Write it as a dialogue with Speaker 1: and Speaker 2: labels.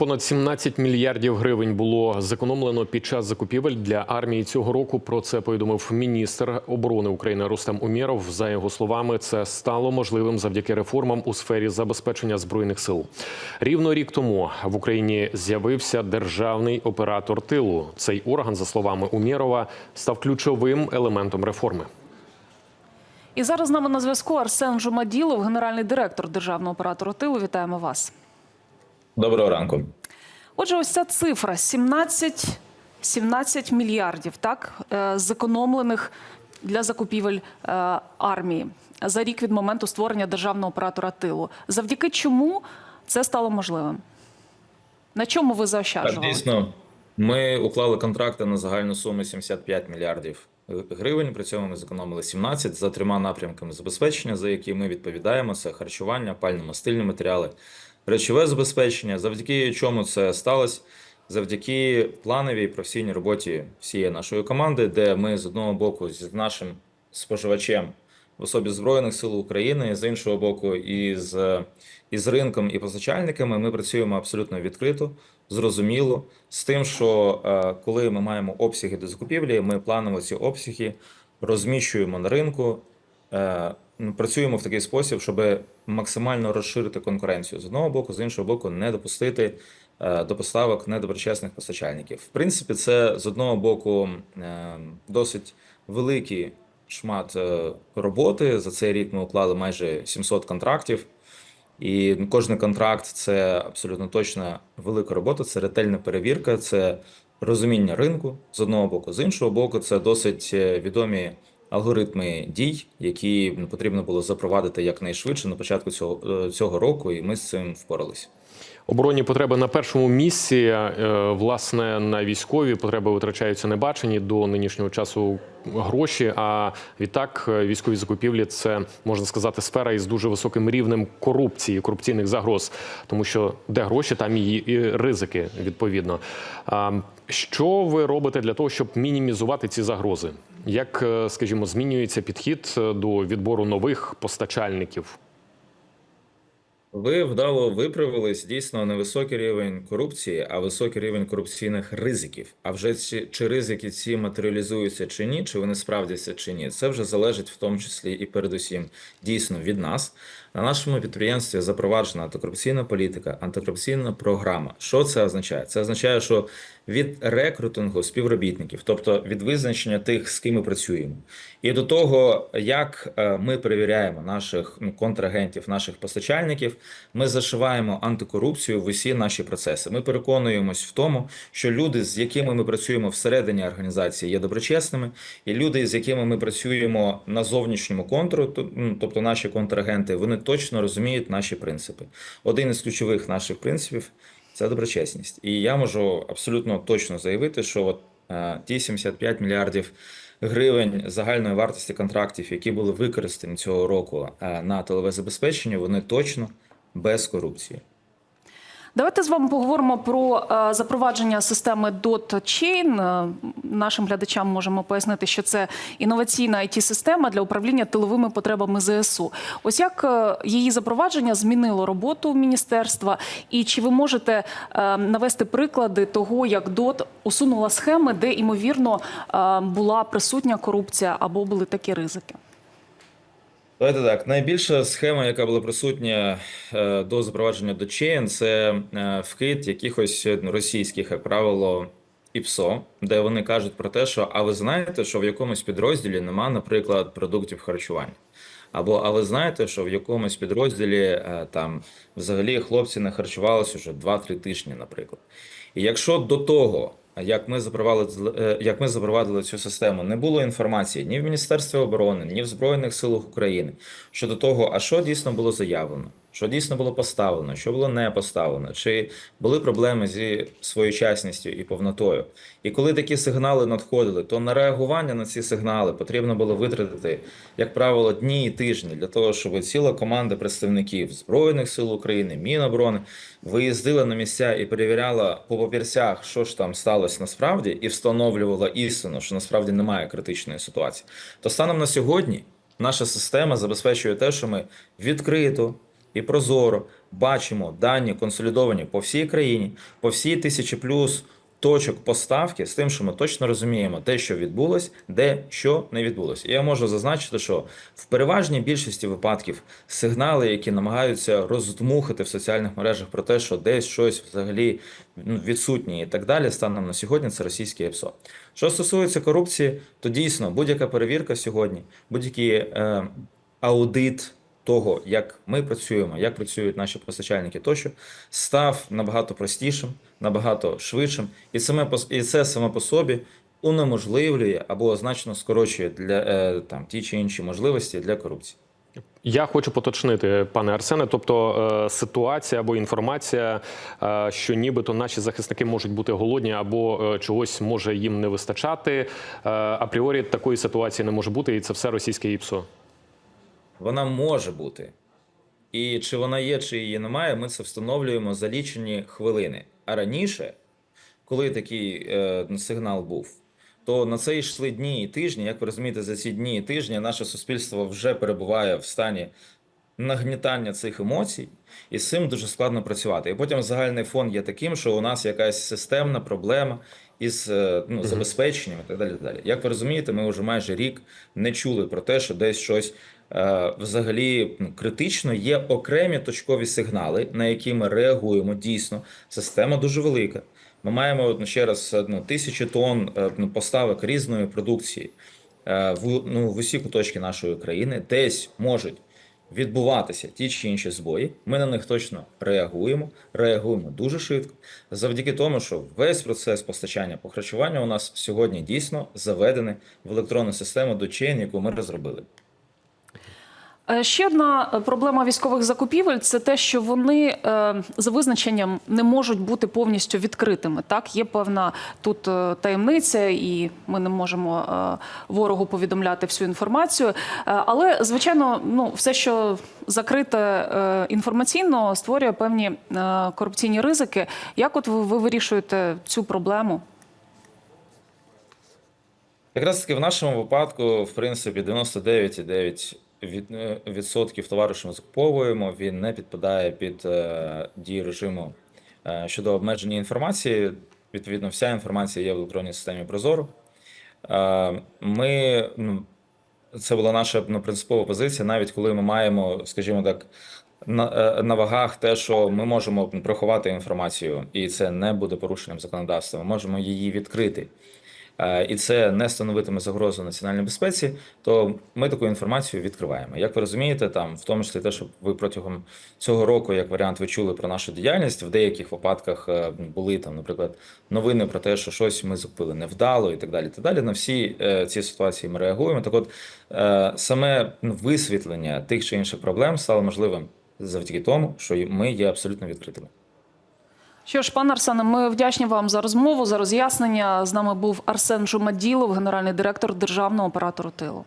Speaker 1: Понад 17 мільярдів гривень було зекономлено під час закупівель для армії цього року. Про це повідомив міністр оборони України Рустем Умєров. За його словами, це стало можливим завдяки реформам у сфері забезпечення збройних сил. Рівно рік тому в Україні з'явився державний оператор тилу. Цей орган, за словами Умєрова, став ключовим елементом реформи.
Speaker 2: І зараз з нами на зв'язку Арсен Жумаділов, генеральний директор державного оператору тилу. Вітаємо вас.
Speaker 3: Доброго ранку.
Speaker 2: Отже, ось ця цифра 17, 17 мільярдів, так е, зекономлених для закупівель е, армії за рік від моменту створення державного оператора тилу. Завдяки чому це стало можливим? На чому ви
Speaker 3: Так,
Speaker 2: заощаджували?
Speaker 3: дійсно, ми уклали контракти на загальну суму 75 мільярдів гривень. При цьому ми зекономили 17 за трьома напрямками забезпечення, за які ми відповідаємо: це харчування, пально-мастильні матеріали, речове забезпечення. Завдяки чому це сталося? Завдяки плановій професійній роботі всієї нашої команди, де ми з одного боку з нашим споживачем в особі Збройних сил України, з іншого боку, із, із ринком і постачальниками ми працюємо абсолютно відкрито, зрозуміло, з тим, що е, коли ми маємо обсяги до закупівлі, ми планово ці обсяги розміщуємо на ринку. Е, ну, Працюємо в такий спосіб, щоб максимально розширити конкуренцію з одного боку, з іншого боку, не допустити е, до поставок недоброчесних постачальників. В принципі, це з одного боку е, досить великий шмат роботи. За цей рік ми уклали майже 700 контрактів. І кожен контракт це абсолютно точно велика робота, це ретельна перевірка, це розуміння ринку з одного боку, з іншого боку, це досить відомі алгоритми дій, які потрібно було запровадити якнайшвидше на початку цього, е, цього року, і ми з цим впоралися.
Speaker 1: Оборонні потреби на першому місці. Е, Власне, на військові потреби витрачаються небачені до нинішнього часу гроші. А відтак, е, військові закупівлі це можна сказати сфера із дуже високим рівнем корупції, корупційних загроз, тому що де гроші, там і ризики відповідно. Що ви робите для того, щоб мінімізувати ці загрози? Як, е, скажімо, змінюється підхід е, до відбору нових постачальників?
Speaker 3: Ви вдало виправились дійсно невисокий рівень корупції, а високий рівень корупційних ризиків. А вже ці чи ризики ці матеріалізуються чи ні, чи вони справдяться чи ні, це вже залежить в тому числі і передусім дійсно від нас. На нашому підприємстві запроваджена антикорупційна політика, антикорупційна програма. Що це означає? Це означає, що від рекрутингу співробітників, тобто від визначення тих, з ким ми працюємо, і до того, як е, ми перевіряємо наших ну, контрагентів, наших постачальників, ми зашиваємо антикорупцію в усі наші процеси. Ми переконуємось в тому, що люди, з якими ми працюємо всередині організації, є доброчесними, і люди, з якими ми працюємо на зовнішньому контру, ну, тобто наші контрагенти, вони точно розуміють наші принципи. Один із ключових наших принципів це доброчесність. І я можу абсолютно точно заявити, що от е, ті 75 мільярдів гривень загальної вартості контрактів, які були використані цього року е, на тилове забезпечення, вони точно без корупції.
Speaker 2: Давайте з вами поговоримо про е, запровадження системи DOT Chain. Е, Нашим глядачам можемо пояснити, що це інноваційна it система для управління тиловими потребами ЗСУ. Ось як е, її запровадження змінило роботу міністерства, і чи ви можете навести приклади того, як DOT усунула схеми, де ймовірно була присутня корупція або були такі ризики?
Speaker 3: Давайте так. Найбільша схема, яка була присутня е, до запровадження до Chain, це е, вкид якихось ну, російських, як правило, ІПСО, де вони кажуть про те, що а ви знаєте, що в якомусь підрозділі нема, наприклад, продуктів харчування. Або а ви знаєте, що в якомусь підрозділі е, там взагалі хлопці не харчувалися вже 2-3 тижні, наприклад. І якщо до того, як ми запровадили, е, як ми запровадили цю систему, не було інформації ні в Міністерстві оборони, ні в Збройних силах України щодо того, а що дійсно було заявлено, що дійсно було поставлено, що було не поставлено, чи були проблеми зі своєчасністю і повнотою. І коли такі сигнали надходили, то на реагування на ці сигнали потрібно було витратити, як правило, дні і тижні для того, щоб ціла команда представників Збройних сил України, Міноборони виїздила на місця і перевіряла по папірцях, що ж там сталося насправді, і встановлювала істину, що насправді немає критичної ситуації. То станом на сьогодні наша система забезпечує те, що ми відкрито, і прозоро бачимо дані консолідовані по всій країні, по всій тисячі плюс точок поставки з тим, що ми точно розуміємо те, що відбулось, де що не відбулось. І я можу зазначити, що в переважній більшості випадків сигнали, які намагаються роздмухати в соціальних мережах про те, що десь щось взагалі ну, відсутні і так далі, станом на сьогодні це російське ЕПСО. Що стосується корупції, то дійсно будь-яка перевірка сьогодні, будь-який е, аудит того, як ми працюємо, як працюють наші постачальники, тощо став набагато простішим, набагато швидшим, і саме і це саме по собі унеможливлює або значно скорочує для е, там ті чи інші можливості для корупції.
Speaker 1: Я хочу поточнити, пане Арсене. Тобто е, ситуація або інформація, е, що нібито наші захисники можуть бути голодні або чогось може їм не вистачати. Апріорі такої ситуації не може бути, і це все російське ІПСО.
Speaker 3: Вона може бути. І чи вона є, чи її немає, ми це встановлюємо за лічені хвилини. А раніше, коли такий е, сигнал був, то на це йшли дні і тижні. Як ви розумієте, за ці дні і тижні наше суспільство вже перебуває в стані нагнітання цих емоцій, і з цим дуже складно працювати. І потім загальний фон є таким, що у нас якась системна проблема із е, ну, забезпеченням і так далі. далі. Як ви розумієте, ми вже майже рік не чули про те, що десь щось взагалі ну, критично. Є окремі точкові сигнали, на які ми реагуємо. Дійсно, система дуже велика. Ми маємо ну, ще раз ну, тисячі тонн е, ну, поставок різної продукції е, в, ну, в усі куточки нашої країни, десь можуть відбуватися ті чи інші збої. Ми на них точно реагуємо, реагуємо дуже швидко, завдяки тому, що весь процес постачання по харчуванню у нас сьогодні дійсно заведений в електронну систему до дочейн, яку ми розробили.
Speaker 2: Е, Ще одна е, проблема військових закупівель це те, що вони е, за визначенням не можуть бути повністю відкритими. Так, є певна тут таємниця, і ми не можемо ворогу повідомляти всю інформацію. Але звичайно, ну все, що закрите інформаційно, створює певні корупційні ризики. Як от ви вирішуєте цю проблему?
Speaker 3: Якраз таки в нашому випадку, в принципі, 99,9% від, е, відсотків товару, що ми закуповуємо, він не підпадає під е, дії режиму е, щодо обмеження інформації. Відповідно, вся інформація є в електронній системі Прозоро. Е, ми, ну, це була наша ну, принципова позиція, навіть коли ми маємо, скажімо так, на, е, на вагах те, що ми можемо приховати інформацію, і це не буде порушенням законодавства. Ми можемо її відкрити. Е, І це не становитиме загрозу національній безпеці, то ми таку інформацію відкриваємо. Як ви розумієте, там в тому числі те, що ви протягом цього року, як варіант, ви чули про нашу діяльність, в деяких випадках е, були там, наприклад, новини про те, що щось ми закупили невдало і так далі. Так далі. На всі е, ці ситуації ми реагуємо. Так, от саме ну, висвітлення тих чи інших проблем стало можливим завдяки тому, що ми є абсолютно відкритими.
Speaker 2: Що ж, пане Арсене, ми вдячні вам за розмову, за роз'яснення. З нами був Арсен Жумаділов, генеральний директор державного оператору тилу.